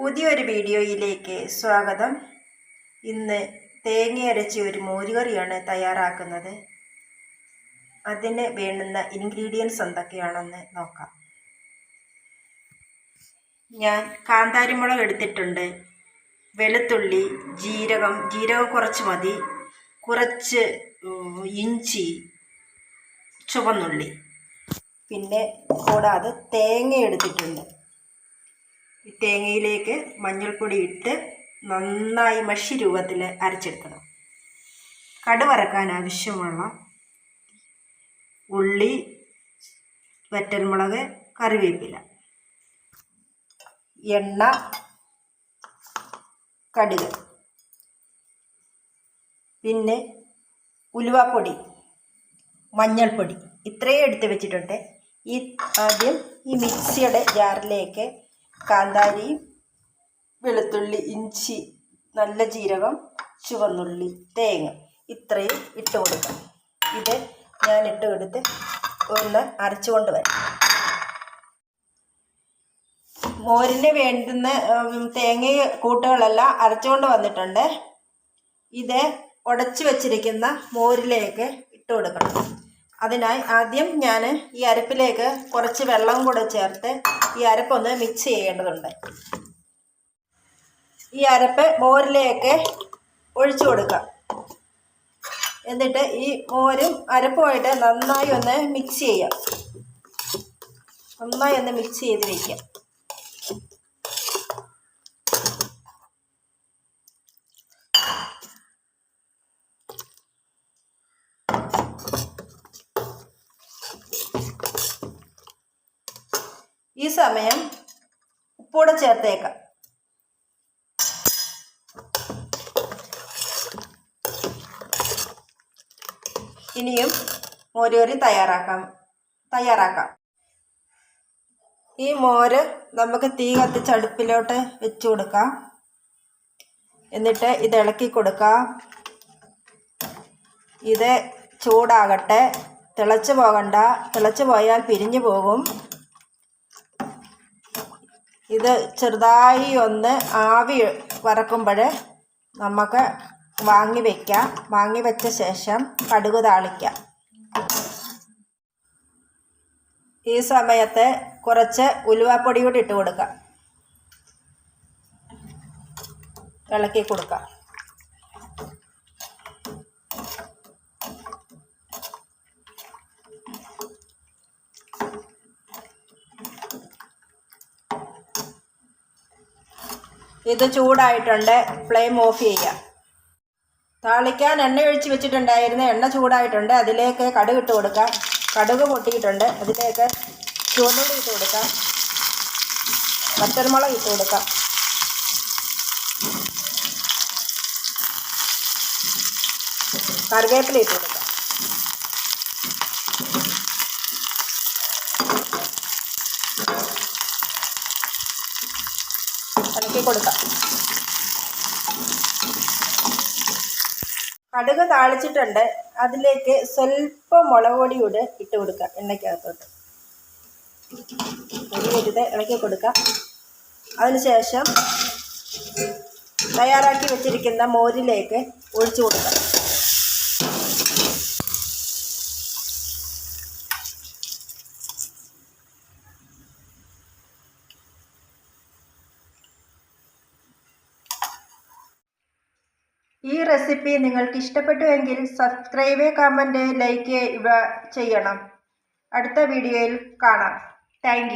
പുതിയൊരു വീഡിയോയിലേക്ക് സ്വാഗതം. ഇന്ന് തേങ്ങയരച്ച് ഒരു മോരുകറിയാണ് തയ്യാറാക്കുന്നത്. അതിന് വേണ്ടുന്ന ഇൻഗ്രീഡിയൻസ് എന്തൊക്കെയാണെന്ന് നോക്കാം. ഞാൻ കാന്താരിമുളക് എടുത്തിട്ടുണ്ട്. വെളുത്തുള്ളി ജീരകം ജീരകം കുറച്ച് മതി. കുറച്ച് ഇഞ്ചി ചുവന്നുള്ളി. പിന്നെ കൂടാതെ തേങ്ങ എടുത്തിട്ടുണ്ട്. തേങ്ങയിലേക്ക് മഞ്ഞൾപ്പൊടി ഇട്ട് നന്നായി മഷി രൂപത്തിൽ അരച്ചെടുക്കണം. കടുവറക്കാൻ ആവശ്യമുള്ള ഉള്ളി വറ്റൽമുളക് കറിവേപ്പില. എണ്ണ കടുക്. പിന്നെ ഉലുവാപ്പൊടി മഞ്ഞൾപ്പൊടി. ഇത്രയും എടുത്ത് വെച്ചിട്ടുണ്ട്. ഈ ആദ്യം ഈ മിക്സിയുടെ ജാറിലേക്ക് കാന്താരിയും വെളുത്തുള്ളി ഇഞ്ചി നല്ല ജീരകം ചുവന്നുള്ളി തേങ്ങ ഇത്രയും ഇട്ട് കൊടുക്കാം. ഇത് ഞാൻ ഇട്ട് കൊടുത്ത് ഒന്ന് അരച്ചുകൊണ്ട് വരാം. മോരിന് വേണ്ടുന്ന തേങ്ങ കൂട്ടുകളെല്ലാം അരച്ചുകൊണ്ട് വന്നിട്ടുണ്ട്. ഇത് ഉടച്ചു വച്ചിരിക്കുന്ന മോരിലേക്ക് ഇട്ട് കൊടുക്കണം. അതിനായി ആദ്യം ഞാൻ ഈ അരപ്പിലേക്ക് കുറച്ച് വെള്ളം കൂടെ ചേർത്ത് ഈ അരപ്പൊന്ന് മിക്സ് ചെയ്യേണ്ടതുണ്ട്. ഈ അരപ്പ് മോരിലേക്ക് ഒഴിച്ചു കൊടുക്കാം എന്നിട്ട് ഈ മോരും അരപ്പുമായിട്ട് നന്നായി ഒന്ന് മിക്സ് ചെയ്യാം നന്നായി ഒന്ന് മിക്സ് ചെയ്ത് വയ്ക്കാം ഈ സമയം ഉപ്പൂടെ ചേർത്തേക്കാം. ഇനിയും മോരുകറി തയ്യാറാക്കാം. തയ്യാറാക്കാം. ഈ മോര് നമുക്ക് തീ കത്തിച്ച് അടുപ്പിലോട്ട് വെച്ചു കൊടുക്കാം. എന്നിട്ട് ഇത് ഇളക്കി കൊടുക്കാം. ഇത് ചൂടാകട്ടെ. തിളച്ച് പോകണ്ട. തിളച്ച് പോയാൽ പിരിഞ്ഞു പോകും. ഇത് ചെറുതായി ഒന്ന് ആവി വറക്കുമ്പോൾ നമുക്ക് വാങ്ങി വയ്ക്കാം വാങ്ങി വെച്ച ശേഷം കടുക് താളിക്കാം. ഈ സമയത്ത് കുറച്ച് ഉലുവാപ്പൊടി കൂടി ഇട്ട് കൊടുക്കാം. ഇളക്കി കൊടുക്കാം. ഇത് ചൂടായിട്ടുണ്ട്. ഫ്ലെയിം ഓഫ് ചെയ്യുക താളിക്കാൻ എണ്ണ ഒഴിച്ച് വെച്ചിട്ടുണ്ടായിരുന്നു എണ്ണ ചൂടായിട്ടുണ്ട്. അതിലേക്ക് കടുക് ഇട്ട് കൊടുക്കാം. കടുക് പൊട്ടിയിട്ടുണ്ട്. അതിലേക്ക് ചുവന്നുള്ളി ഇട്ട് കൊടുക്കാം. പച്ചമുളക് ഇട്ട് കൊടുക്കാം. കറിവേപ്പില ഇട്ട് കൊടുക്കാം. ഇളക്കി കൊടുക്കാം. കടുക് താളിച്ചിട്ടുണ്ട്. അതിലേക്ക് സ്വല്പം മുളക് പൊടി കൂടെ ഇട്ട് കൊടുക്കുക എണ്ണയ്ക്കകത്തോട്ട്. പൊടി ഇളക്കി കൊടുക്കുക അതിനുശേഷം തയ്യാറാക്കി വെച്ചിരിക്കുന്ന മോരിലേക്ക് ഒഴിച്ചു കൊടുക്കുക ഈ റെസിപ്പി നിങ്ങൾക്ക് ഇഷ്ടപ്പെട്ടുവെങ്കിൽ സബ്സ്ക്രൈബ് കമന്റ് ലൈക്ക് ഇവ ചെയ്യണം. അടുത്ത വീഡിയോയിൽ കാണാം. താങ്ക്